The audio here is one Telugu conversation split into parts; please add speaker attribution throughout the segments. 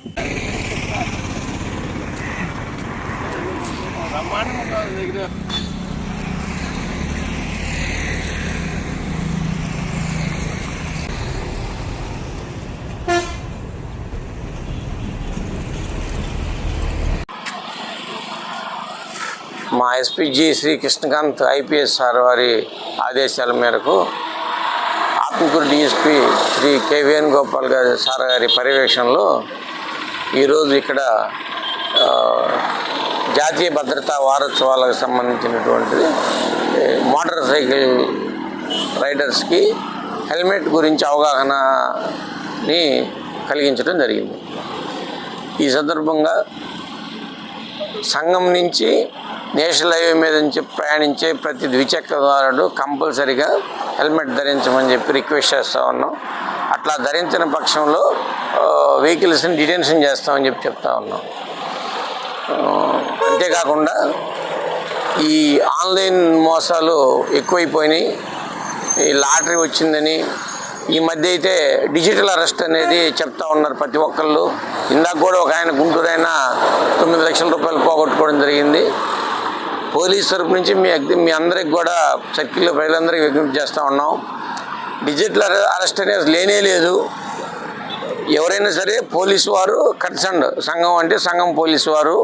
Speaker 1: మా SPG Shri Krishnakanth IPS sir వారి ఆదేశాల మేరకు ఆత్మకూరు డిఎస్పి శ్రీ కేవీఎన్ గోపాల్ గారి సార్ గారి పర్యవేక్షణలో ఈరోజు ఇక్కడ జాతీయ భద్రతా వారోత్సవాలకు సంబంధించినటువంటిది మోటార్ సైకిల్ రైడర్స్కి హెల్మెట్ గురించి అవగాహనని కలిగించడం జరిగింది. ఈ సందర్భంగా సంఘం నుంచి నేషనల్ హైవే మీద నుంచి ప్రయాణించే ప్రతి ద్విచక్రదారుడు కంపల్సరిగా హెల్మెట్ ధరించమని చెప్పి రిక్వెస్ట్ చేస్తూ ఉన్నాం. అట్లా ధరించిన పక్షంలో వెహికల్స్ని డిటెన్షన్ చేస్తామని చెప్పి చెప్తా ఉన్నాం. అంతేకాకుండా ఈ ఆన్లైన్ మోసాలు ఎక్కువైపోయినాయి. ఈ లాటరీ వచ్చిందని ఈ మధ్య అయితే డిజిటల్ అరెస్ట్ అనేది చెప్తా ఉన్నారు ప్రతి ఒక్కళ్ళు. ఇందాక కూడా ఒక ఆయన గుంటూరైన తొమ్మిది లక్షల రూపాయలు పోగొట్టుకోవడం జరిగింది. పోలీస్ తరపు నుంచి మీ మీ అందరికి కూడా సర్కిల్లో ప్రజలందరికీ విజ్ఞప్తి చేస్తూ ఉన్నాం. డిజిటల్ అరె- అరెస్ట్ అనేది లేనే లేదు. ఎవరైనా సరే పోలీసు వారు కన్సర్న్. సంఘం అంటే సంఘం పోలీసు వారు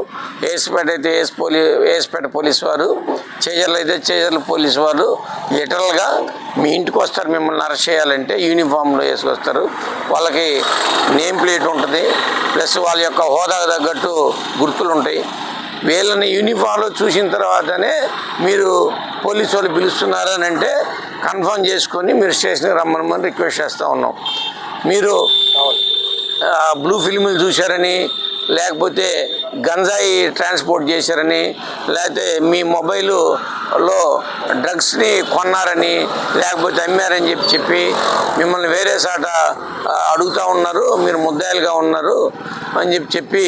Speaker 1: ఏసుపేట అయితే ఏసు పోలీ ఏసుపేట పోలీసు వారు చేజర్లు అయితే చేజర్ల పోలీసు వారు లిటరల్గా మీ ఇంటికి వస్తారు మిమ్మల్ని అరెస్ట్ చేయాలంటే యూనిఫామ్లో వేసుకొస్తారు. వాళ్ళకి నేమ్ ప్లేట్ ఉంటుంది ప్లస్ వాళ్ళ యొక్క హోదాకు తగ్గట్టు గుర్తులు ఉంటాయి. వీళ్ళని యూనిఫామ్లో చూసిన తర్వాతనే మీరు పోలీసు వాళ్ళు పిలుస్తున్నారని అంటే కన్ఫర్మ్ చేసుకొని మీరు స్టేషన్కి రమ్మని రిక్వెస్ట్ చేస్తూ ఉన్నాం. మీరు బ్లూ ఫిల్ములు చూశారని లేకపోతే గంజాయి ట్రాన్స్పోర్ట్ చేశారని లేకపోతే మీ లో డ్రగ్స్ని కొన్నారని లేకపోతే అమ్మారని చెప్పి చెప్పి మిమ్మల్ని వేరే సాట అడుగుతూ ఉన్నారు మీరు ముద్దాయిలుగా ఉన్నారు అని చెప్పి చెప్పి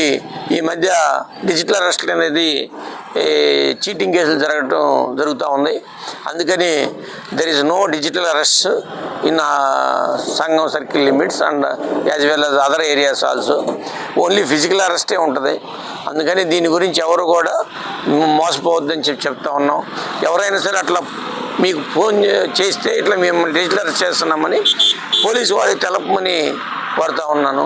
Speaker 1: ఈ మధ్య డిజిటల్ అరెస్ట్లు అనేది చీటింగ్ కేసులు జరగటం జరుగుతూ ఉంది. అందుకని there is no digital arrest in Sangam circle limits and as well as other areas also only physical అరెస్టే ఉంటుంది. అందుకని దీని గురించి ఎవరు కూడా మోసపోవద్దని చెప్పి చెప్తా ఉన్నాం ఎవరైనా సరే అట్లా మీకు ఫోన్ చేస్తే ఇట్లా మేము డిజిటల్ చేస్తున్నామని పోలీసు వారికి తెలపమని కోరుతా ఉన్నాను.